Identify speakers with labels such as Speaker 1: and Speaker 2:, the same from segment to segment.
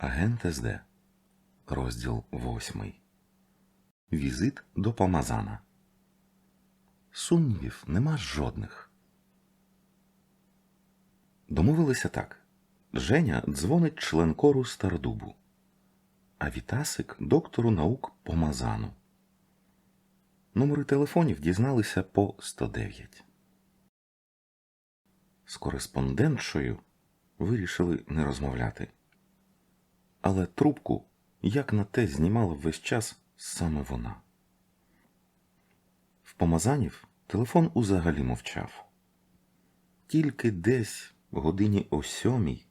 Speaker 1: Агент СД. Розділ 8. Візит до Помазана. Сумнівів нема жодних. Домовилися так. Женя дзвонить член кору Стардубу, а Вітасик доктору наук Помазану. Номери телефонів дізналися по 109. З кореспондентшою вирішили не розмовляти. Але трубку, як на те, знімала весь час саме вона. В помазанів телефон узагалі мовчав. Тільки десь в годині о сьомій,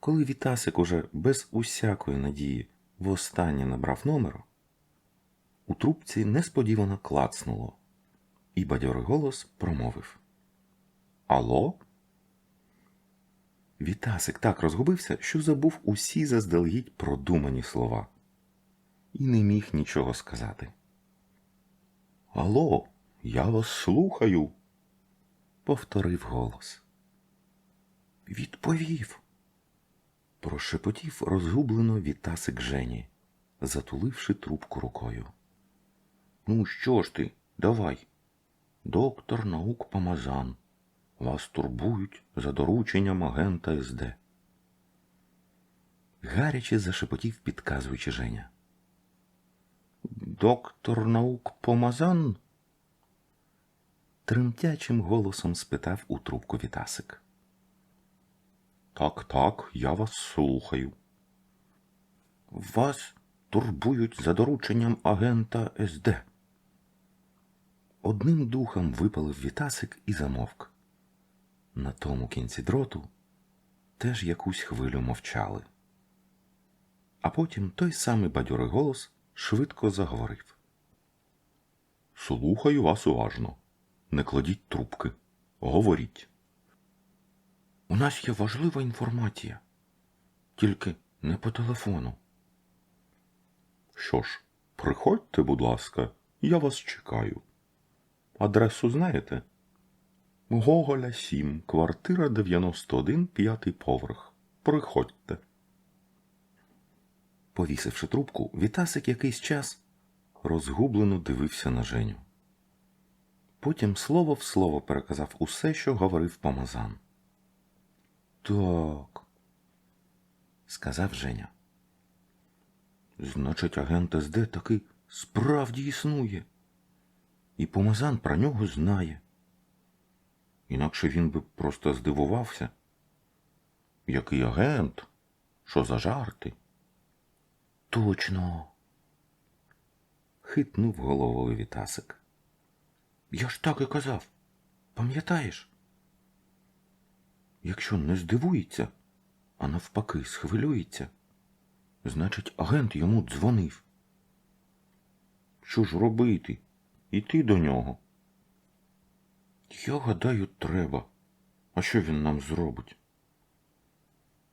Speaker 1: коли Вітасик уже без усякої надії востаннє набрав номер, у трубці несподівано клацнуло, і бадьорий голос промовив Алло? Вітасик так розгубився, що забув усі заздалегідь продумані слова і не міг нічого сказати. Алло, я вас слухаю, повторив голос. Відповів. Прошепотів розгублено Вітасик Жені, затуливши трубку рукою. Ну, що ж ти, давай. Доктор наук Помазан. Вас турбують за дорученням агента СД. Гаряче зашепотів, підказуючи Женя. Доктор наук Помазан? Тремтячим голосом спитав у трубку Вітасик. Так, так, я вас слухаю. Вас турбують за дорученням агента СД. Одним духом випалив Вітасик і замовк. На тому кінці дроту теж якусь хвилю мовчали. А потім той самий бадьорий голос швидко заговорив. Слухаю вас уважно. Не кладіть трубки. Говоріть. У нас є важлива інформація. Тільки не по телефону. Що ж, приходьте, будь ласка, я вас чекаю. Адресу знаєте? Гоголя 7, квартира 91, п'ятий поверх. Приходьте. Повісивши трубку, Вітасик якийсь час розгублено дивився на Женю. Потім слово в слово переказав усе, що говорив помазан. Так, сказав Женя. Значить, агент СД таки справді існує. І помазан про нього знає. Інакше він би просто здивувався. Який агент? Що за жарти? Точно. Хитнув головою Вітасик. Я ж так і казав. Пам'ятаєш? Якщо не здивується, а навпаки схвилюється, значить, агент йому дзвонив. Що ж робити? Іти до нього. Я гадаю, треба. А що він нам зробить?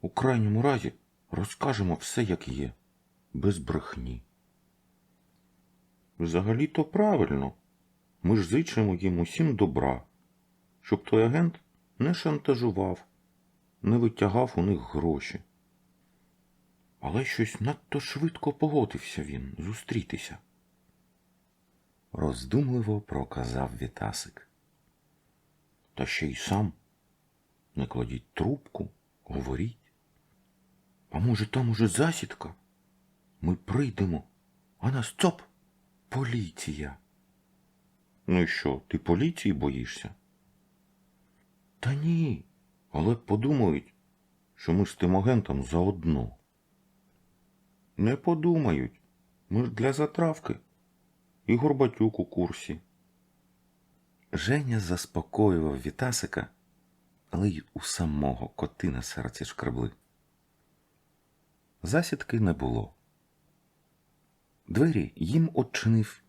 Speaker 1: У крайньому разі розкажемо все, як є, без брехні. Взагалі-то правильно. Ми ж зичимо їм усім добра, щоб той агент не шантажував, не витягав у них гроші. Але щось надто швидко погодився він зустрітися. Роздумливо проказав Вітасик. Та ще й сам. Не кладіть трубку, говоріть. А може, там уже засідка? Ми прийдемо, а нас цоп поліція. Ну і що, ти поліції боїшся? Та ні, але подумають, що ми з тим агентом заодно. Не подумають, ми ж для затравки. І Горбатюк у курсі. Женя заспокоював Вітасика, але й у самого коти на серці шкрабли. Засідки не було. Двері їм odчинив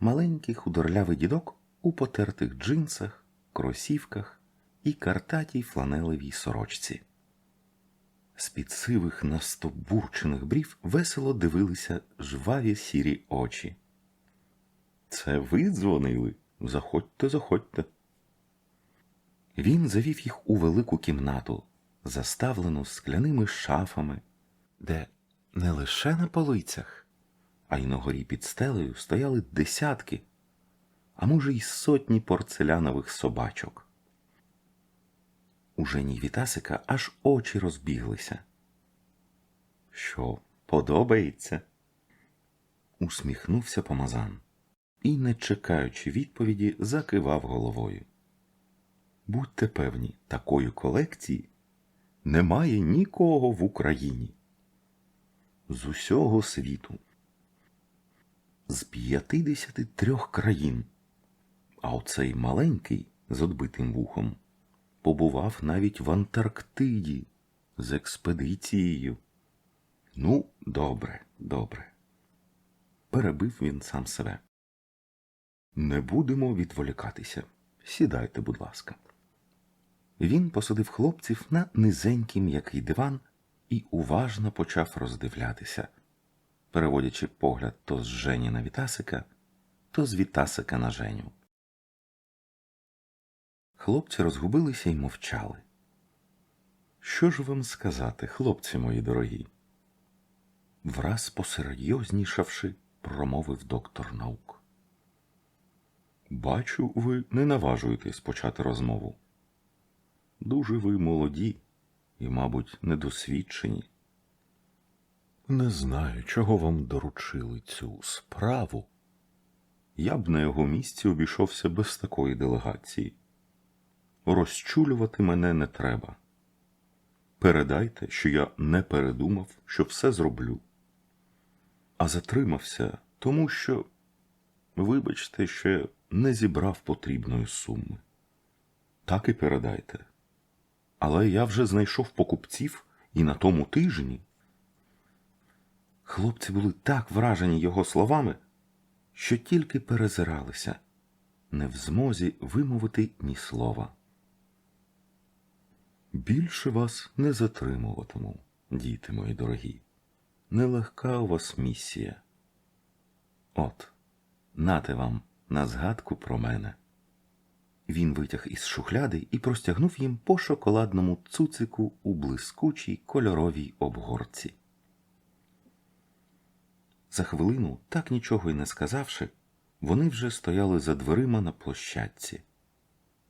Speaker 1: маленький худорлявий дідок у потертих джинсах, кросівках і картатій фланелевій сорочці. З-під сивих настобурчених брів весело дивилися жваві сірі очі. Це ви дзвонили? Заходьте, заходьте. Він завів їх у велику кімнату, заставлену скляними шафами, де не лише на полицях, а й на горі під стелею стояли десятки, а може й сотні порцелянових собачок. У Жені Вітасика аж очі розбіглися. Що, подобається? усміхнувся помазан і, не чекаючи відповіді, закивав головою. Будьте певні, такої колекції немає нікого в Україні. З усього світу. З 53 країн. А оцей маленький з одбитим вухом побував навіть в Антарктиді з експедицією. Ну, добре, добре. Перебив він сам себе. Не будемо відволікатися. Сідайте, будь ласка. Він посадив хлопців на низенький м'який диван і уважно почав роздивлятися, переводячи погляд то з Жені на Вітасика, то з Вітасика на Женю. Хлопці розгубилися й мовчали. Що ж вам сказати, хлопці мої дорогі? Враз посерйознішавши, промовив доктор наук. Бачу, ви не наважуєтесь почати розмову. Дуже ви молоді і, мабуть, недосвідчені. Не знаю, чого вам доручили цю справу. Я б на його місці обійшовся без такої делегації. Розчулювати мене не треба. Передайте, що я не передумав, що все зроблю. А затримався, тому що, вибачте, ще не зібрав потрібної суми. Так і передайте. Але я вже знайшов покупців і на тому тижні. Хлопці були так вражені його словами, що тільки перезиралися, не в змозі вимовити ні слова. Більше вас не затримуватиму, діти мої дорогі. Нелегка у вас місія. От, нате вам на згадку про мене. Він витяг із шухляди і простягнув їм по шоколадному цуцику у блискучій кольоровій обгорці. За хвилину, так нічого й не сказавши, вони вже стояли за дверима на площадці,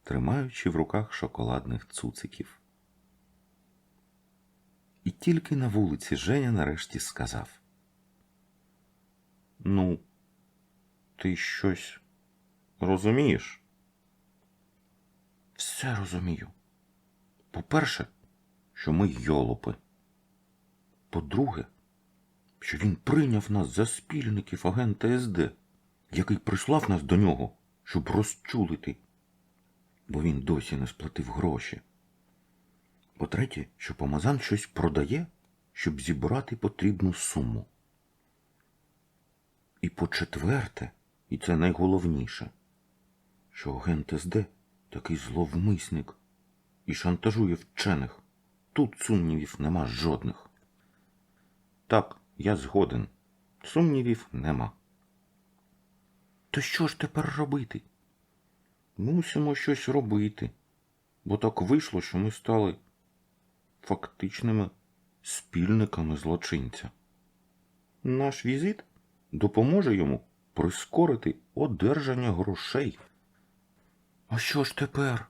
Speaker 1: тримаючи в руках шоколадних цуциків. І тільки на вулиці Женя нарешті сказав: Ну, ти щось розумієш? Все розумію. По-перше, що ми йолопи. По-друге, що він прийняв нас за спільників агента СД, який прислав нас до нього, щоб розчулити, бо він досі не сплатив гроші. По-третє, що помазан щось продає, щоб зібрати потрібну суму. І по-четверте, і це найголовніше, що агент СД такий зловмисник і шантажує вчених. Тут сумнівів нема жодних. Так, я згоден. Сумнівів нема. То що ж тепер робити? Мусимо щось робити, бо так вийшло, що ми стали фактичними спільниками злочинця. Наш візит допоможе йому прискорити одержання грошей. А що ж тепер?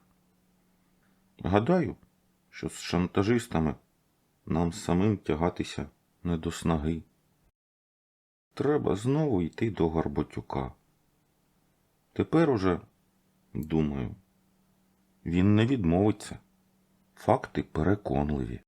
Speaker 1: Гадаю, що з шантажистами нам самим тягатися не до снаги. Треба знову йти до Горботюка. Тепер уже, думаю, він не відмовиться. Факти переконливі.